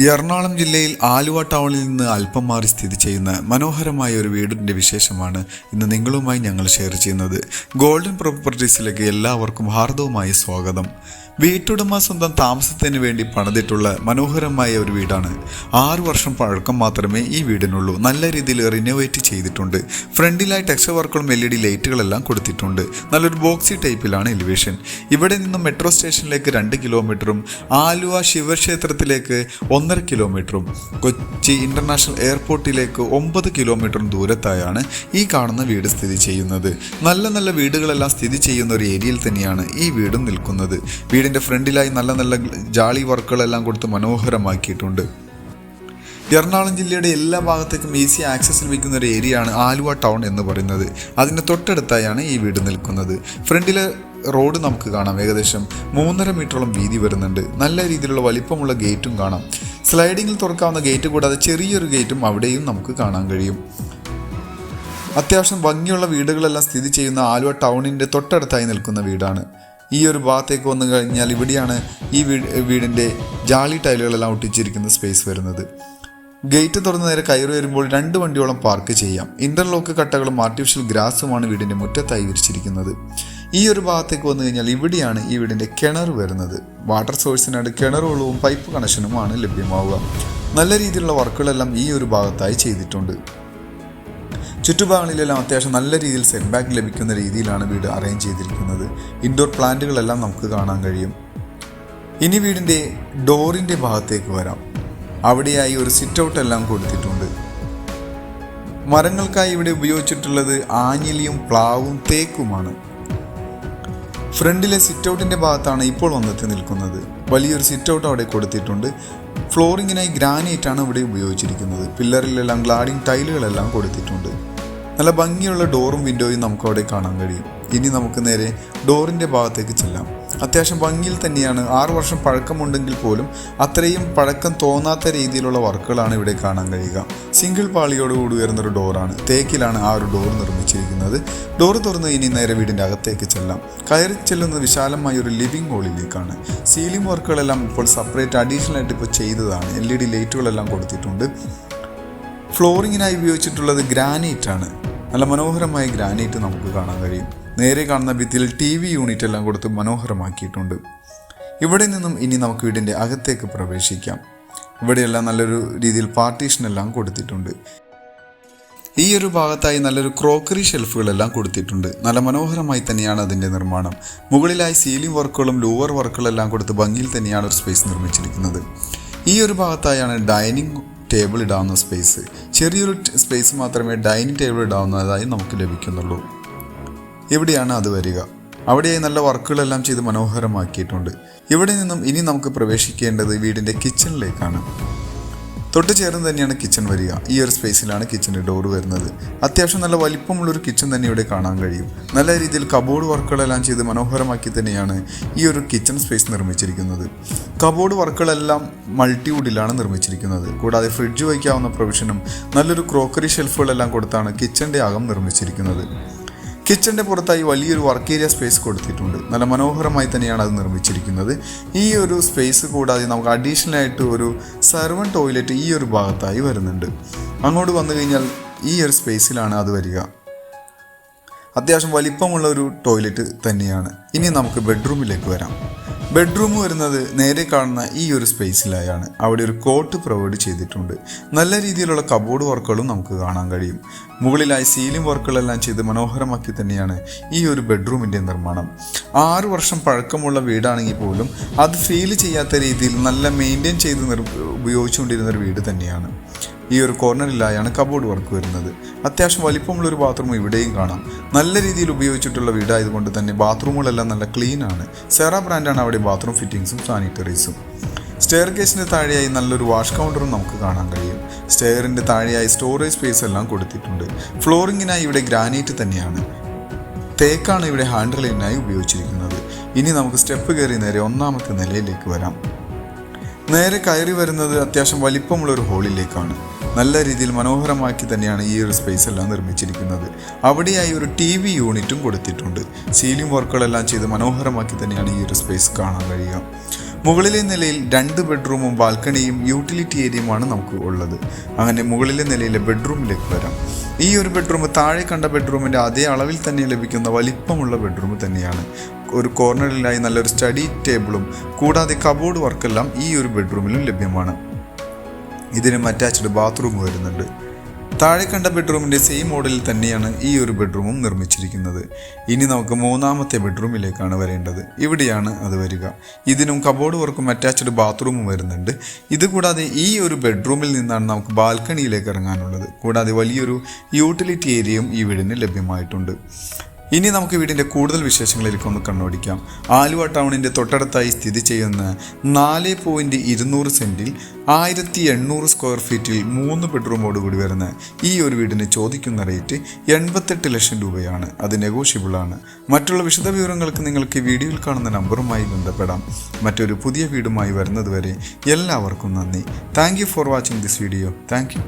എറണാകുളം ജില്ലയിൽ ആലുവ ടൗണിൽ നിന്ന് അല്പം മാറി സ്ഥിതി ചെയ്യുന്ന മനോഹരമായ ഒരു വീടിന്റെ വിശേഷമാണ് ഇന്ന് നിങ്ങളുമായി ഞങ്ങൾ ഷെയർ ചെയ്യുന്നത്. ഗോൾഡൻ പ്രോപ്പർട്ടീസിലേക്ക് എല്ലാവർക്കും ഹാർദവുമായ സ്വാഗതം. വീട്ടുടമ സ്വന്തം താമസത്തിന് വേണ്ടി പണിതിട്ടുള്ള മനോഹരമായ ഒരു വീടാണ്. ആറു വർഷം പഴക്കം മാത്രമേ ഈ വീടിനുള്ളൂ. നല്ല രീതിയിൽ റിനോവേറ്റ് ചെയ്തിട്ടുണ്ട്. ഫ്രണ്ടിലായി ടെക്സ്ചർ വർക്കുകളും എൽ ഇ ഡി ലൈറ്റുകളെല്ലാം കൊടുത്തിട്ടുണ്ട്. നല്ലൊരു ബോക്സി ടൈപ്പിലാണ് എലിവേഷൻ ഇവിടെ നിന്നും മെട്രോ സ്റ്റേഷനിലേക്ക് രണ്ട് കിലോമീറ്ററും ആലുവ ശിവക്ഷേത്രത്തിലേക്ക് ഒന്നര കിലോമീറ്ററും കൊച്ചി ഇന്റർനാഷണൽ എയർപോർട്ടിലേക്ക് ഒമ്പത് കിലോമീറ്ററും ദൂരത്തായാണ് ഈ കാണുന്ന വീട് സ്ഥിതി ചെയ്യുന്നത്. നല്ല നല്ല വീടുകളെല്ലാം സ്ഥിതി ചെയ്യുന്ന ഒരു ഏരിയയിൽ തന്നെയാണ് ഈ വീടും നിൽക്കുന്നത്. വീടിന്റെ ഫ്രണ്ടിലായി നല്ല നല്ല ജാളി വർക്കുകളെല്ലാം കൊടുത്ത് മനോഹരമാക്കിയിട്ടുണ്ട്. എറണാകുളം ജില്ലയുടെ എല്ലാ ഭാഗത്തേക്കും ഈസി ആക്സസ് ലഭിക്കുന്ന ഒരു ഏരിയയാണ് ആലുവ ടൗൺ എന്ന് പറയുന്നത്. അതിന്റെ തൊട്ടടുത്തായാണ് ഈ വീട് നിൽക്കുന്നത്. ഫ്രണ്ടിലെ റോഡ് നമുക്ക് കാണാം. ഏകദേശം മൂന്നര മീറ്ററോളം വീതി വരുന്നുണ്ട്. നല്ല രീതിയിലുള്ള വലിപ്പമുള്ള ഗേറ്റും കാണാം. സ്ലൈഡിങ്ങിൽ തുറക്കാവുന്ന ഗേറ്റ് കൂടാതെ ചെറിയൊരു ഗേറ്റും അവിടെയും നമുക്ക് കാണാൻ കഴിയും. അത്യാവശ്യം ഭംഗിയുള്ള വീടുകളെല്ലാം സ്ഥിതി ചെയ്യുന്ന ആലുവ ടൗണിന്റെ തൊട്ടടുത്തായി നിൽക്കുന്ന വീടാണ്. ഈ ഒരു ഭാഗത്തേക്ക് വന്നു കഴിഞ്ഞാൽ ഇവിടെയാണ് ഈ വീട് വീടിന്റെ ജാളി ടൈലുകളെല്ലാം ഒട്ടിച്ചിരിക്കുന്ന സ്പേസ് വരുന്നത്. ഗേറ്റ് തുറന്ന് നേരെ കയറി വരുമ്പോൾ രണ്ട് വണ്ടിയോളം പാർക്ക് ചെയ്യാം. ഇന്റർലോക്ക് കട്ടകളും ആർട്ടിഫിഷ്യൽ ഗ്രാസുമാണ് വീടിന്റെ മുറ്റത്തായി വിരിച്ചിരിക്കുന്നത്. ഈ ഒരു ഭാഗത്തേക്ക് വന്നു കഴിഞ്ഞാൽ ഇവിടെയാണ് ഈ വീടിന്റെ കിണർ വരുന്നത്. വാട്ടർ സോഴ്സിനായിട്ട് കിണർ വെള്ളവും പൈപ്പ് കണക്ഷനുമാണ് ലഭ്യമാവുക. നല്ല രീതിയിലുള്ള വർക്കുകളെല്ലാം ഈ ഒരു ഭാഗത്തായി ചെയ്തിട്ടുണ്ട്. ചുറ്റുഭാഗങ്ങളിലെല്ലാം അത്യാവശ്യം നല്ല രീതിയിൽ സെറ്റ് ബാക്ക് ലഭിക്കുന്ന രീതിയിലാണ് വീട് അറേഞ്ച് ചെയ്തിരിക്കുന്നത്. ഇൻഡോർ പ്ലാന്റുകളെല്ലാം നമുക്ക് കാണാൻ കഴിയും. ഇനി വീടിന്റെ ഡോറിന്റെ ഭാഗത്തേക്ക് വരാം. അവിടെയായി ഒരു സിറ്റ് ഔട്ട് എല്ലാം കൊടുത്തിട്ടുണ്ട്. മരങ്ങൾക്കായി ഇവിടെ ഉപയോഗിച്ചിട്ടുള്ളത് ആഞ്ഞിലിയും പ്ലാവും തേക്കുമാണ്. ഫ്രണ്ടിലെ സിറ്റ് ഔട്ടിന്റെ ഭാഗത്താണ് ഇപ്പോൾ വന്നെത്തി നിൽക്കുന്നത്. വലിയൊരു സിറ്റ് ഔട്ട് അവിടെ കൊടുത്തിട്ടുണ്ട്. ഫ്ലോറിങ്ങിനായി ഗ്രാനൈറ്റ് ആണ് ഇവിടെ ഉപയോഗിച്ചിരിക്കുന്നത്. പില്ലറിലെല്ലാം ഗ്ലാഡിംഗ് ടൈലുകളെല്ലാം കൊടുത്തിട്ടുണ്ട്. നല്ല ഭംഗിയുള്ള ഡോറും വിൻഡോയും നമുക്ക് അവിടെ കാണാൻ കഴിയും. ഇനി നമുക്ക് നേരെ ഡോറിന്റെ ഭാഗത്തേക്ക് ചെല്ലാം. അത്യാവശ്യം ഭംഗിയിൽ തന്നെയാണ്. ആറു വർഷം പഴക്കമുണ്ടെങ്കിൽ പോലും അത്രയും പഴക്കം തോന്നാത്ത രീതിയിലുള്ള വർക്കുകളാണ് ഇവിടെ കാണാൻ കഴിയുക. സിംഗിൾ പാളിയോടുകൂടി ഉയർന്നൊരു ഡോറാണ്. തേക്കിലാണ് ആ ഒരു ഡോർ നിർമ്മിച്ചിരിക്കുന്നത്. ഡോർ തുറന്ന് ഇനി നേരെ വീടിന്റെ അകത്തേക്ക് ചെല്ലാം. കയറി ചെല്ലുന്നത് വിശാലമായ ഒരു ലിവിംഗ് ഹോളിലേക്കാണ്. സീലിംഗ് വർക്കുകളെല്ലാം ഇപ്പോൾ സെപ്പറേറ്റ് അഡീഷണൽ ആയിട്ട് ഇപ്പോൾ ചെയ്തതാണ്. എൽ ഇ ഡി ലൈറ്റുകളെല്ലാം കൊടുത്തിട്ടുണ്ട്. ഫ്ലോറിങ്ങിനായി ഉപയോഗിച്ചിട്ടുള്ളത് ഗ്രാനൈറ്റ് ആണ് നല്ല മനോഹരമായ ഗ്രാനൈറ്റ് നമുക്ക് കാണാൻ കഴിയും. നേരെ കാണുന്ന ഭിത്തിയിൽ ടി വി യൂണിറ്റ് എല്ലാം കൊടുത്ത് മനോഹരമാക്കിയിട്ടുണ്ട്. ഇവിടെ നിന്നും ഇനി നമുക്ക് വീടിന്റെ അകത്തേക്ക് പ്രവേശിക്കാം. ഇവിടെയെല്ലാം നല്ലൊരു രീതിയിൽ പാർട്ടീഷൻ എല്ലാം കൊടുത്തിട്ടുണ്ട്. ഈ ഒരു ഭാഗത്തായി നല്ലൊരു ക്രോക്കറി ഷെൽഫുകളെല്ലാം കൊടുത്തിട്ടുണ്ട്. നല്ല മനോഹരമായി തന്നെയാണ് അതിന്റെ നിർമ്മാണം. മുകളിലായി സീലിംഗ് വർക്കുകളും ലോവർ വർക്കുകളെല്ലാം കൊടുത്ത് ഭംഗിയിൽ തന്നെയാണ് ഒരു സ്പേസ് നിർമ്മിച്ചിരിക്കുന്നത്. ഈ ഒരു ഭാഗത്തായാണ് ഡൈനിങ് ടേബിൾ ഇടാവുന്ന സ്പേസ് ചെറിയൊരു സ്പേസ് മാത്രമേ ഡൈനിങ് ടേബിൾ ഇടാവുന്നതായി നമുക്ക് ലഭിക്കുന്നുള്ളൂ. എവിടെയാണ് അത് വരിക? അവിടെ നല്ല വർക്കുകളെല്ലാം ചെയ്ത് മനോഹരമാക്കിയിട്ടുണ്ട്. ഇവിടെ നിന്നും ഇനി നമുക്ക് പ്രവേശിക്കേണ്ടത് വീടിന്റെ കിച്ചണിലേക്കാണ് തൊട്ട് ചേർന്ന് തന്നെയാണ് കിച്ചൺ വരിക. ഈ ഒരു സ്പേസിലാണ് കിച്ചന്റെ ഡോർ വരുന്നത്. അത്യാവശ്യം നല്ല വലിപ്പമുള്ളൊരു കിച്ചൺ തന്നെ ഇവിടെ കാണാൻ കഴിയും. നല്ല രീതിയിൽ കബോർഡ് വർക്കുകളെല്ലാം ചെയ്ത് മനോഹരമാക്കി തന്നെയാണ് ഈ ഒരു കിച്ചൺ സ്പേസ് നിർമ്മിച്ചിരിക്കുന്നത്. കബോർഡ് വർക്കുകളെല്ലാം മൾട്ടിവുഡിലാണ് നിർമ്മിച്ചിരിക്കുന്നത്. കൂടാതെ ഫ്രിഡ്ജ് വയ്ക്കാവുന്ന പ്രൊവിഷനും നല്ലൊരു ക്രോക്കറി ഷെൽഫുകളെല്ലാം കൊടുത്താണ് കിച്ചന്റെ അകം നിർമ്മിച്ചിരിക്കുന്നത്. കിച്ചന്റെ പുറത്തായി വലിയൊരു വർക്ക് ഏരിയ സ്പേസ് കൊടുത്തിട്ടുണ്ട്. നല്ല മനോഹരമായി തന്നെയാണ് അത് നിർമ്മിച്ചിരിക്കുന്നത്. ഈ ഒരു സ്പേസ് കൂടാതെ നമുക്ക് അഡീഷണൽ ആയിട്ട് ഒരു സെർവൻ ടോയ്ലറ്റ് ഈ ഒരു ഭാഗത്തായി വരുന്നുണ്ട്. അങ്ങോട്ട് വന്നു കഴിഞ്ഞാൽ ഈ ഒരു സ്പേസിലാണ് അത് വരിക. അത്യാവശ്യം വലിപ്പമുള്ള ഒരു ടോയ്ലറ്റ് തന്നെയാണ്. ഇനി നമുക്ക് ബെഡ്റൂമിലേക്ക് വരാം. ബെഡ്റൂം വരുന്നത് നേരെ കാണുന്ന ഈ ഒരു സ്പേസിലായാണ്. അവിടെ ഒരു കോട്ട് പ്രൊവൈഡ് ചെയ്തിട്ടുണ്ട്. നല്ല രീതിയിലുള്ള കബോർഡ് വർക്കുകളും നമുക്ക് കാണാൻ കഴിയും. മുകളിലായി സീലിംഗ് വർക്കുകളെല്ലാം ചെയ്ത് മനോഹരമാക്കി തന്നെയാണ് ഈ ഒരു ബെഡ്റൂമിന്റെ നിർമ്മാണം. ആറ് വർഷം പഴക്കമുള്ള വീടാണെങ്കിൽ പോലും അത് ഫീൽ ചെയ്യാത്ത രീതിയിൽ നല്ല മെയിന്റെയിൻ ചെയ്ത് ഉപയോഗിച്ചുകൊണ്ടിരുന്ന ഒരു വീട് തന്നെയാണ്. ഈ ഒരു കോർണറിലായാണ് കബോർഡ് വർക്ക് വരുന്നത്. അത്യാവശ്യം വലിപ്പമുള്ള ഒരു ബാത്റൂം ഇവിടെയും കാണാം. നല്ല രീതിയിൽ ഉപയോഗിച്ചിട്ടുള്ള വീടായതുകൊണ്ട് തന്നെ ബാത്റൂമുകളെല്ലാം നല്ല ക്ലീൻ ആണ്. സെറ ബ്രാൻഡാണ് അവിടെ ബാത്റൂം ഫിറ്റിംഗ്സും സാനിറ്ററീസും സ്റ്റെയർ കേസിന് താഴെയായി നല്ലൊരു വാഷ് കൗണ്ടറും നമുക്ക് കാണാൻ കഴിയും. സ്റ്റെയറിന്റെ താഴെയായി സ്റ്റോറേജ് സ്പേസ് എല്ലാം കൊടുത്തിട്ടുണ്ട്. ഫ്ലോറിങ്ങിനായി ഇവിടെ ഗ്രാനൈറ്റ് തന്നെയാണ്. തേക്കാണ് ഇവിടെ ഹാൻഡിലിനായി ഉപയോഗിച്ചിരിക്കുന്നത്. ഇനി നമുക്ക് സ്റ്റെപ്പ് കയറി നേരെ ഒന്നാമത്തെ നിലയിലേക്ക് വരാം. നേരെ കയറി വരുന്നത് അത്യാവശ്യം വലിപ്പമുള്ള ഒരു ഹോളിലേക്കാണ്. നല്ല രീതിയിൽ മനോഹരമാക്കി തന്നെയാണ് ഈ ഒരു സ്പേസ് എല്ലാം നിർമ്മിച്ചിരിക്കുന്നത്. അവിടെയായി ഒരു ടി വി യൂണിറ്റും കൊടുത്തിട്ടുണ്ട്. സീലിംഗ് വർക്കുകളെല്ലാം ചെയ്ത് മനോഹരമാക്കി തന്നെയാണ് ഈ ഒരു സ്പേസ് കാണാൻ കഴിയുക. മുകളിലെ നിലയിൽ രണ്ട് ബെഡ്റൂമും ബാൽക്കണിയും യൂട്ടിലിറ്റി ഏരിയയുമാണ് നമുക്ക് ഉള്ളത്. അങ്ങനെ മുകളിലെ നിലയിലെ ബെഡ്റൂമിലേക്ക് വരാം. ഈ ഒരു ബെഡ്റൂം താഴെ കണ്ട ബെഡ്റൂമിന്റെ അതേ അളവിൽ തന്നെ ലഭിക്കുന്ന വലിപ്പമുള്ള ബെഡ്റൂം തന്നെയാണ്. ഒരു കോർണറിലായി നല്ലൊരു സ്റ്റഡി ടേബിളും കൂടാതെ കബോർഡ് വർക്കെല്ലാം ഈ ഒരു ബെഡ്റൂമിലും ലഭ്യമാണ്. ഇതിന് അറ്റാച്ച്ഡ് ബാത്റൂം വരുന്നുണ്ട്. താഴെ കണ്ട ബെഡ്റൂമിന്റെ സെയിം മോഡലിൽ തന്നെയാണ് ഈ ഒരു ബെഡ്റൂമും നിർമ്മിച്ചിരിക്കുന്നത്. ഇനി നമുക്ക് മൂന്നാമത്തെ ബെഡ്റൂമിലേക്കാണ് വരേണ്ടത്. ഇവിടെയാണ് അത് വരിക. ഇതിനും കബോർഡ് വർക്കും അറ്റാച്ച്ഡ് ബാത്റൂമും വരുന്നുണ്ട്. ഇതുകൂടാതെ ഈ ഒരു ബെഡ്റൂമിൽ നിന്നാണ് നമുക്ക് ബാൽക്കണിയിലേക്ക് ഇറങ്ങാനുള്ളത്. കൂടാതെ വലിയൊരു യൂട്ടിലിറ്റി ഏരിയയും ഈ വീടിന് ലഭ്യമായിട്ടുണ്ട്. ഇനി നമുക്ക് വീടിന്റെ കൂടുതൽ വിശേഷങ്ങളിലേക്ക് ഒന്ന് കണ്ണോടിക്കാം. ആലുവ ടൗണിന്റെ തൊട്ടടുത്തായി സ്ഥിതി ചെയ്യുന്ന നാല് പോയിന്റ് ഇരുന്നൂറ് സെന്റിൽ ആയിരത്തി എണ്ണൂറ് സ്ക്വയർ ഫീറ്റിൽ മൂന്ന് ബെഡ്റൂമോട് കൂടി വരുന്ന ഈ ഒരു വീടിന് ചോദിക്കുന്ന റേറ്റ് എൺപത്തെട്ട് ലക്ഷം രൂപയാണ്. അത് നെഗോഷ്യബിളാണ് മറ്റുള്ള വിശദ വിവരങ്ങൾക്ക് നിങ്ങൾക്ക് വീഡിയോയിൽ കാണുന്ന നമ്പറുമായി ബന്ധപ്പെടാം. മറ്റൊരു പുതിയ വീടുമായി വരുന്നതുവരെ എല്ലാവർക്കും നന്ദി. Thank for watching this video thank you